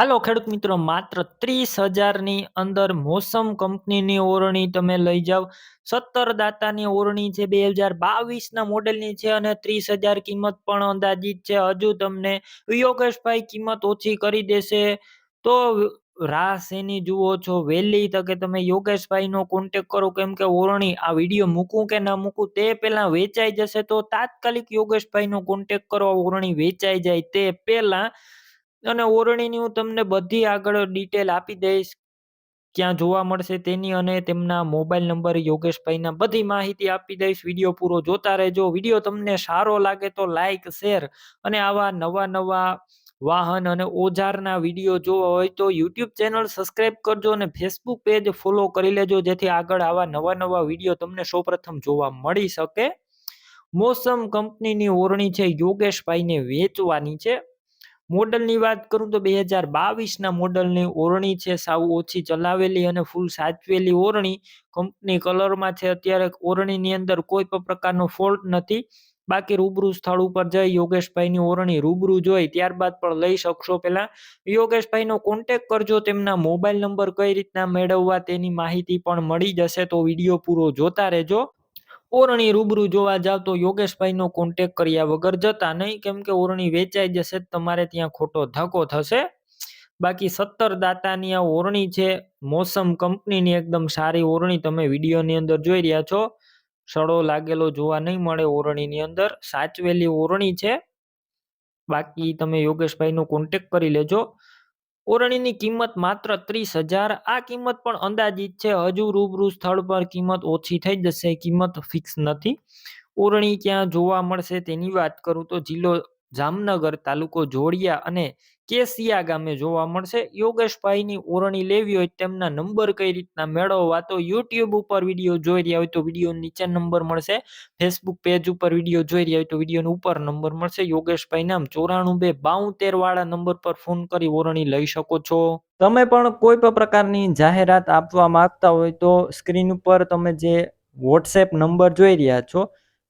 હાલો ખેડૂત મિત્રો, માત્ર ત્રીસ હજારની અંદર મોસમ કંપનીની ઓરણી તમે લઈ જાઓ. સત્તર દાતાની ઓરણી છે, બે હજાર બાવીસના મોડેલની છે અને ત્રીસ હજાર કિંમત પણ અંદાજિત છે. હજુ તમને યોગેશભાઈ કિંમત ઓછી કરી દેશે. તો રાહ શેની જુઓ છો, વહેલી તકે તમે યોગેશભાઈનો કોન્ટેક કરો, કેમ કે ઓરણી આ વીડિયો મૂકું કે ના મૂકું તે પહેલાં વેચાઈ જશે તો તાત્કાલિક યોગેશભાઈનો કોન્ટેક કરો ઓરણી વેચાઈ જાય તે પહેલાં અને ઓરણીની હું તમને બધી આગળ ડિટેલ આપી દઈશ. ક્યાં જોવા મળશે તેની અને તેમના મોબાઈલ નંબર યોગેશભાઈના બધી માહિતી આપી દઈશ. વીડિયો પૂરો જોતા રહેજો. વીડિયો તમને સારો લાગે તો લાઈક શેર અને આવા નવા નવા વાહન અને ઓજારના વીડિયો જોવા હોય તો યુટ્યુબ ચેનલ સબસ્ક્રાઈબ કરજો અને ફેસબુક પેજ ફોલો કરી લેજો, જેથી આગળ આવા નવા નવા વીડિયો તમને સૌપ્રથમ જોવા મળી શકે. મોસમ કંપનીની ઓરણી છે. યોગેશભાઈને વેચવાની છે. મોડલની વાત કરું તો બે હજાર બાવીસના મોડલની ઓરણી છે, સાવ ઓછી ચલાવેલી અને ફૂલ સાચવેલી ઓરણી. કંપની કલરમાં છે, અત્યારે ઓરણીની અંદર કોઈ પણ પ્રકારનો ફોલ્ટ નથી. બાકી રૂબરૂ સ્થળ ઉપર જઈ યોગેશભાઈની ઓરણી રૂબરૂ જોઈ, ત્યારબાદ પણ લઈ શકશો પહેલા. યોગેશભાઈનો કોન્ટેક કરજો, તેમના મોબાઈલ નંબર કઈ રીતના મેળવવા તેની માહિતી પણ મળી જશે, તો વીડિયો પૂરો જોતા રહેજો. ઓરણી રૂબરૂ જોવા જાવ તો યોગેશભાઈનો કોન્ટેક કર્યા વગર જતા નહીં. કેમ કે ઓરણી વેચાઈ જશે તમારે ત્યાં ખોટો ધક્કો થશે. બાકી સત્તર દાતાની આ ઓરણી છે, મોસમ કંપનીની એકદમ સારી ઓરણી. તમે વિડીયોની અંદર જોઈ રહ્યા છો. સડો લાગેલો જોવા નહીં મળે ઓરણીની અંદર. સાચવેલી ઓરણી છે. બાકી તમે યોગેશભાઈનો કોન્ટેક કરી લેજો. ઓરણીની કિંમત માત્ર ત્રીસ હજાર. આ કિંમત પણ અંદાજિત છે. હજુ રૂબરૂ સ્થળ પર કિંમત ઓછી થઈ જશે. કિંમત ફિક્સ નથી. ઓરણી ક્યાં જોવા મળશે તેની વાત કરું તો જિલ્લો જામનગર, તાલુકો જોડિયા અને કેસિયા ગામે જોવા મળશે. યોગેશભાઈની ઓરણી લેવી હોય તેમના નંબર કઈ રીતના મેળવવા? તો યુટ્યુબ ઉપર વીડિયો જોઈ રહ્યા હોય તો વીડિયો નીચે નંબર મળશે. ફેસબુક પેજ ઉપર વીડિયો જોઈ રહ્યા હોય તો વીડિયો ઉપર નંબર મળશે. યોગેશભાઈ નામ ચોરાણું બે બાઉતેર વાળા નંબર પર ફોન કરી ઓરણી લઈ શકો છો. તમે પણ કોઈ પણ પ્રકારની જાહેરાત આપવા માંગતા હોય તો સ્ક્રીન ઉપર તમે જે વોટ્સએપ નંબર જોઈ રહ્યા છો